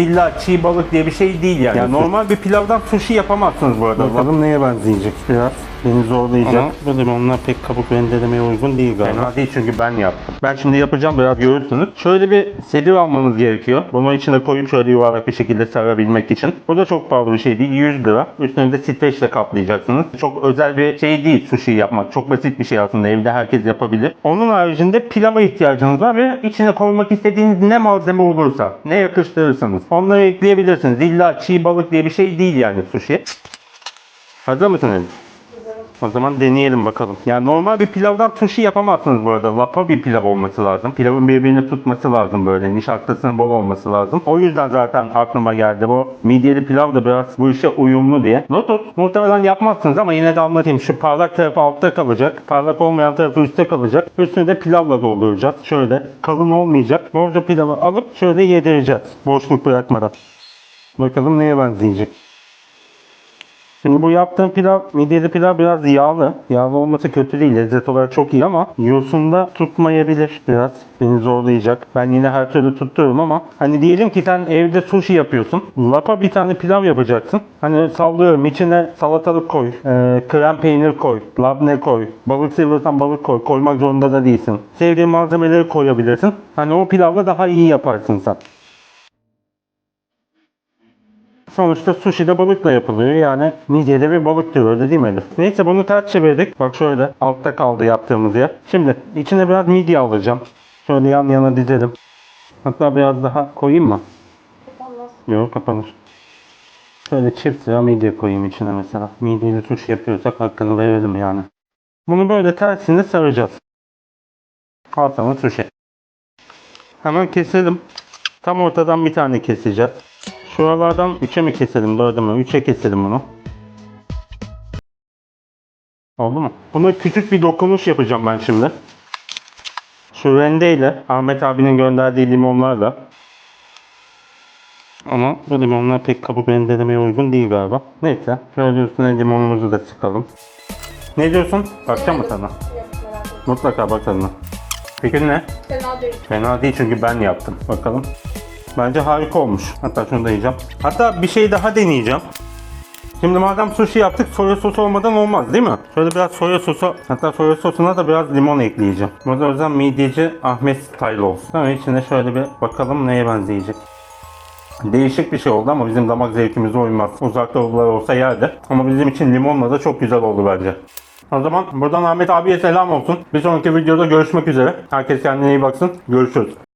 İlla çiğ balık diye bir şey değil yani. yani normal bir pilavdan sushi yapamazsınız bu arada. Bakalım neye benzeyecek biraz. Beni zorlayacak. Ama böyle onlar pek kabuk rendelemeye uygun değil galiba. Fena değil çünkü ben yaptım. Ben şimdi yapacağım biraz görürsünüz. Şöyle bir seri almanız gerekiyor. Bunu içine koyup şöyle yuvarlak bir şekilde sarabilmek için. Bu da çok pahalı bir şey değil. 100 lira. Üstüne de streçle kaplayacaksınız. Çok özel bir şey değil sushi yapmak. Çok basit bir şey aslında. Evde herkes yapabilir. Onun haricinde pilava ihtiyacınız var ve içine koymak istediğiniz ne malzeme olursa, ne yakıştırırsanız onları ekleyebilirsiniz. İlla çiğ balık diye bir şey değil yani sushi. Hazır mısınız? O zaman deneyelim bakalım. Yani normal bir pilavdan sushi yapamazsınız bu arada. Lapa bir pilav olması lazım. Pilavın birbirini tutması lazım böyle. Nişastasının bol olması lazım. O yüzden zaten aklıma geldi. Bu midyeli pilav da biraz bu işe uyumlu diye. Lotus muhtemelen yapmazsınız ama yine de anlatayım. Şu parlak tarafı altta kalacak. Parlak olmayan tarafı üstte kalacak. Üstüne de pilavla dolduracağız. Şöyle kalın olmayacak. Borca pilavı alıp şöyle yedireceğiz. Boşluk bırakmadan. Bakalım neye benzeyecek. Şimdi bu yaptığım pilav, midyeli pilav biraz yağlı. Yağlı olması kötü değil. Lezzet olarak çok iyi ama yosunda tutmayabilir biraz. Beni zorlayacak. Ben yine her türlü tuttururum ama hani diyelim ki sen evde sushi yapıyorsun. Lapa bir tane pilav yapacaksın. Hani sallıyorum içine salatalık koy, e, krem peynir koy, labne koy, balık seviyorsan balık koy. Koymak zorunda da değilsin. Sevdiğin malzemeleri koyabilirsin. Hani o pilavla daha iyi yaparsın sen. Sonuçta sushi de balıkla yapılıyor yani midyede bir balık türü öyle değil mi Elif? Neyse bunu ters çevirdik. Bak şöyle altta kaldı yaptığımız yer. Şimdi içine biraz midye alacağım. Şöyle yan yana dizelim. Hatta biraz daha koyayım mı? Kapanmaz. Yok kapanır. Şöyle çift sıra midye koyayım içine mesela. Midyeli sushi yapıyorsak hakkını verelim yani. Bunu böyle tersine saracağız. Altıma sushi. Hemen keselim. Tam ortadan bir tane keseceğiz. Şuralardan 3'e mi keselim, 4'e mi? 3'e keselim bunu. Oldu mu? Buna küçük bir dokunuş yapacağım ben şimdi. Şu rendeyle, Ahmet abinin gönderdiği limonlarla. Ama bu limonlar pek kabuk rendelemeye uygun değil galiba. Neyse, şöyle üstüne limonumuzu da sıkalım. Ne diyorsun? Bakacağım mı sana? Mutlaka bak tadına. Fikrin ne? Fena değil. Fena değil çünkü ben yaptım. Bakalım. Bence harika olmuş. Hatta şunu da yiyeceğim. Hatta bir şey daha deneyeceğim. Şimdi madem sushi yaptık soya sosu olmadan olmaz değil mi? Şöyle biraz soya sosu, hatta soya sosuna da biraz limon ekleyeceğim. Burada o yüzden midyeci Ahmet style olsun. Sonra içine şöyle bir bakalım neye benzeyecek. Değişik bir şey oldu ama bizim damak zevkimize uymaz. Uzak doğulular olsa yerdi. Ama bizim için limonla da çok güzel oldu bence. O zaman buradan Ahmet abiye selam olsun. Bir sonraki videoda görüşmek üzere. Herkes kendine iyi baksın. Görüşürüz.